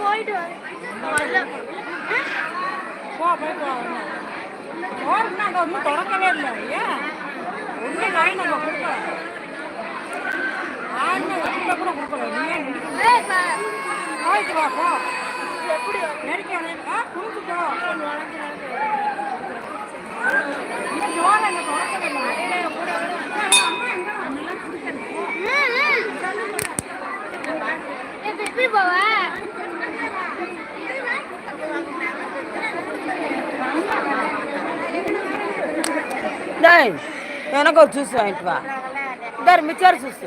போயிட்டு போ போய் போறோம் நாங்கள் ஒன்றும் தொடக்கவே இல்லை ஏன் ஒன்றே காய் நம்ம கொடுக்கலாம் ஆண்டு போவ? டேய் எனக்கு ஒரு ஜூஸ் வாங்கிட்டு வா. இந்த மிச்சர் ஜூஸ்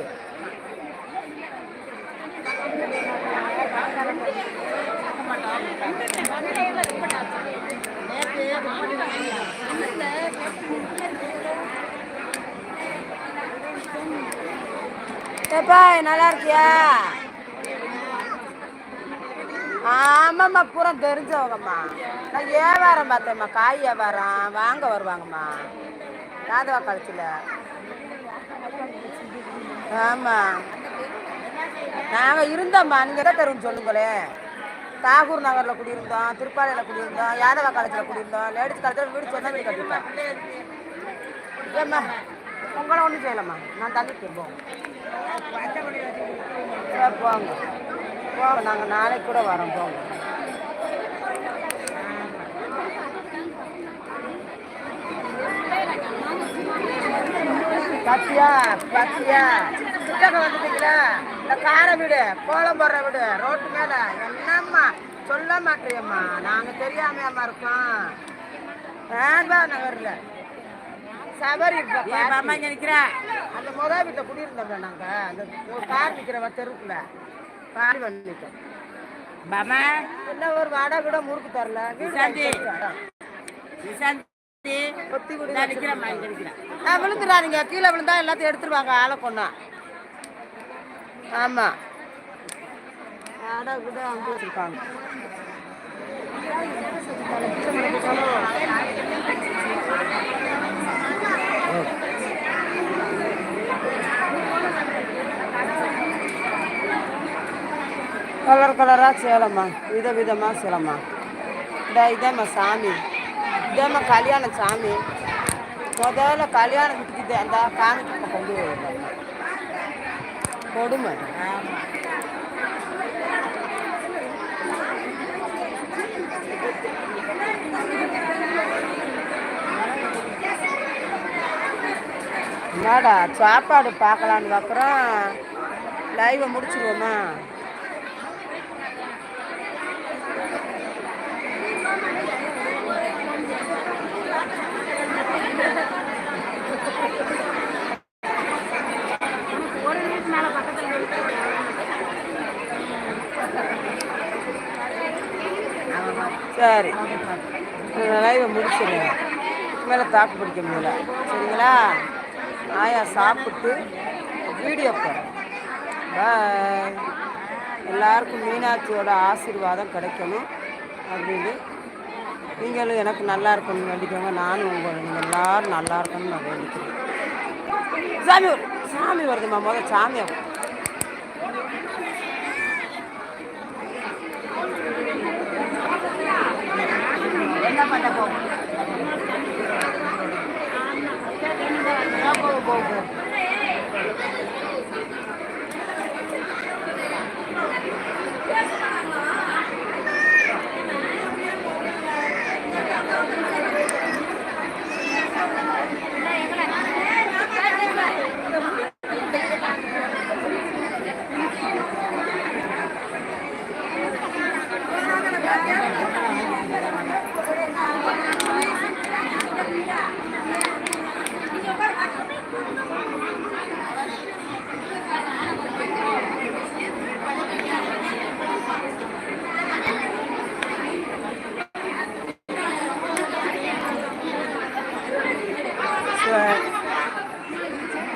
ஏப்பா நல்லா இருக்கியா? ஆமாம்மா பூரா தெரிஞ்சவங்கம்மா. நான் வியாபாரம் பார்த்தேம்மா காய் வியாபாரம். வாங்க வருவாங்கம்மா. யாதவா கழிச்சில் ஆமாம் நாங்கள் இருந்தோம்மா நீங்கள் எதை தருன்னு சொல்லுங்களேன் தாகூர் நகரில் குடியிருந்தோம் திருப்பாலையில் குடியிருந்தோம் யாதவா காலேஜில் குடியிருந்தோம் லேடிஸ் காலேஜில் வீடு சொன்ன வீடு கட்டிட்டேன் ஏம்மா உங்களை ஒன்றும் செய்யலம்மா. நான் தள்ளிட்டேன் போங்க. போங்க நாங்கள் நாளைக்கு கூட வரோம் போங்க. பாத்தியா பாத்தியா கிட்டக்க வந்துட்டீங்களா? இந்த கார வீடு கோலம் போடுற வீடு ரோட்டு மேல. என்னம்மா? சொல்ல மாட்டேயம்மா. நாங்க தெரியாமையாம்மா இருக்கோம். வேண்டா நகர்ல. சபரி நிக்கிறா? அந்த முத வீட்டை குடியிருந்தோம்ல நாங்க. அந்த கார் நிக்கிறவ தெருக்குல கார் வந்துட்டோம் பாமா என்ன ஒரு வாடகை கூட முறுக்கு தரல. வீடு கொத்தி குடி நான் விழுந்துடாதீங்க கீழே விழுந்தா எல்லாத்தையும் எடுத்துருவாங்க ஆளை கொண்டா. ஆமா. வாடகை கூட அங்கே வச்சிருக்காங்க கலர் கலராக சேலம்மா வித விதமாக சேலம்மா இந்த இதேம்மா சாமி. இதேம்மா கல்யாண சாமி. முதல்ல கல்யாண வீட்டுக்கு அந்த காமிக்கு கொண்டு வருவாங்க கொடுமை. என்னடா சாப்பாடு பார்க்கலான்னு அப்புறம் லைவை முடிச்சிருவோமா? சரி. லைவை முடிச்சிடுங்க மேலே தாக்கு பிடிக்க முடியல. சரிங்களா? ஆயா சாப்பிட்டு வீடியோ போகிறேன் பாய் எல்லாருக்கும் மீனாட்சியோட ஆசீர்வாதம் கிடைக்கணும் அப்படின்னு நீங்களும் எனக்கு நல்லா இருக்கணும்னு வேண்டிக்கோங்க. நானும் உங்கள் நீங்கள் எல்லோரும் நல்லா இருக்கணும்னு நான் வேண்டிக்கிறேன். சாமி வரு- சாமி வருதுமா முதல் சாமி வரும் என்ன பண்ண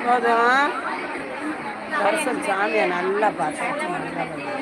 போதும். தரிசனம் சாமியை நல்லா பார்த்தேன்